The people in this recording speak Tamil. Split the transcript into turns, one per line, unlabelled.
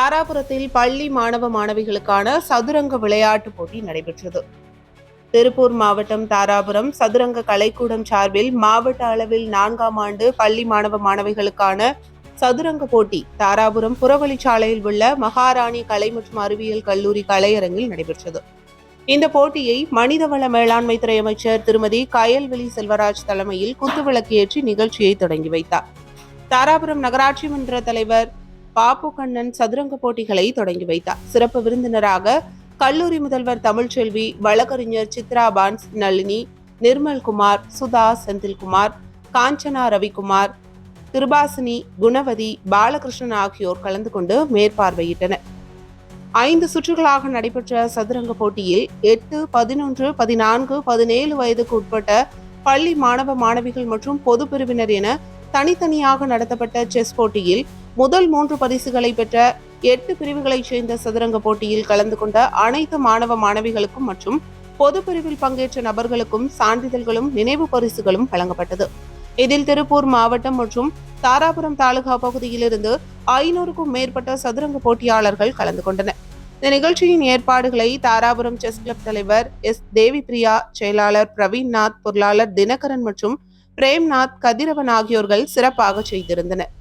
தாராபுரத்தில் பள்ளி மாணவ மாணவிகளுக்கான சதுரங்க விளையாட்டுப் போட்டி நடைபெற்றது. திருப்பூர் மாவட்டம் தாராபுரம் சதுரங்க கலைக்கூடம் சார்பில் மாவட்ட அளவில் நான்காம் ஆண்டு பள்ளி மாணவ மாணவிகளுக்கான சதுரங்க போட்டி தாராபுரம் புறவழிச்சாலையில் உள்ள மகாராணி கலை மற்றும் அறிவியல் கல்லூரி கலையரங்கில் நடைபெற்றது. இந்த போட்டியை மனிதவள மேலாண்மை துறை அமைச்சர் திருமதி கயல்வெளி செல்வராஜ் தலைமையில் குத்துவிளக்கு ஏற்றி நிகழ்ச்சியை தொடங்கி வைத்தார். தாராபுரம் நகராட்சி மன்ற தலைவர் பாப்பு கண்ணன் சதுரங்க போட்டிகளை தொடங்கி வைத்தார். சிறப்பு விருந்தினராக கல்லூரி முதல்வர் தமிழ்ச்செல்வி வழக்கறிஞர் சித்ரா பான்ஸ் நளினி நிர்மல் குமார் சுதா செந்தில்குமார் காஞ்சனா ரவிக்குமார் கிருபாசினி குணவதி பாலகிருஷ்ணன் ஆகியோர் கலந்து கொண்டு மேற்பார்வையிட்டனர். ஐந்து சுற்றுகளாக நடைபெற்ற சதுரங்க போட்டியில் எட்டு பதினொன்று பதினான்கு பதினேழு வயதுக்கு உட்பட்ட பள்ளி மாணவ மாணவிகள் மற்றும் பொது பிரிவினர் என தனித்தனியாக நடத்தப்பட்ட செஸ் போட்டியில் முதல் மூன்று பரிசுகளை பெற்ற எட்டு பிரிவுகளைச் சேர்ந்த சதுரங்க போட்டியில் கலந்து கொண்ட அனைத்து மாணவ மாணவிகளுக்கும் மற்றும் பொது பிரிவில் பங்கேற்ற நபர்களுக்கும் சான்றிதழ்களும் நினைவு பரிசுகளும் வழங்கப்பட்டது. இதில் திருப்பூர் மாவட்டம் மற்றும் தாராபுரம் தாலுகா பகுதியிலிருந்து ஐநூறுக்கும் மேற்பட்ட சதுரங்க போட்டியாளர்கள் கலந்து கொண்டனர். இந்த நிகழ்ச்சியின் ஏற்பாடுகளை தாராபுரம் செஸ் கிளப் தலைவர் எஸ். தேவி பிரியா செயலாளர் பிரவீன்நாத் பொருளாளர் தினகரன் மற்றும் பிரேம்நாத் கதிரவன் ஆகியோர்கள் சிறப்பாக செய்திருந்தனர்.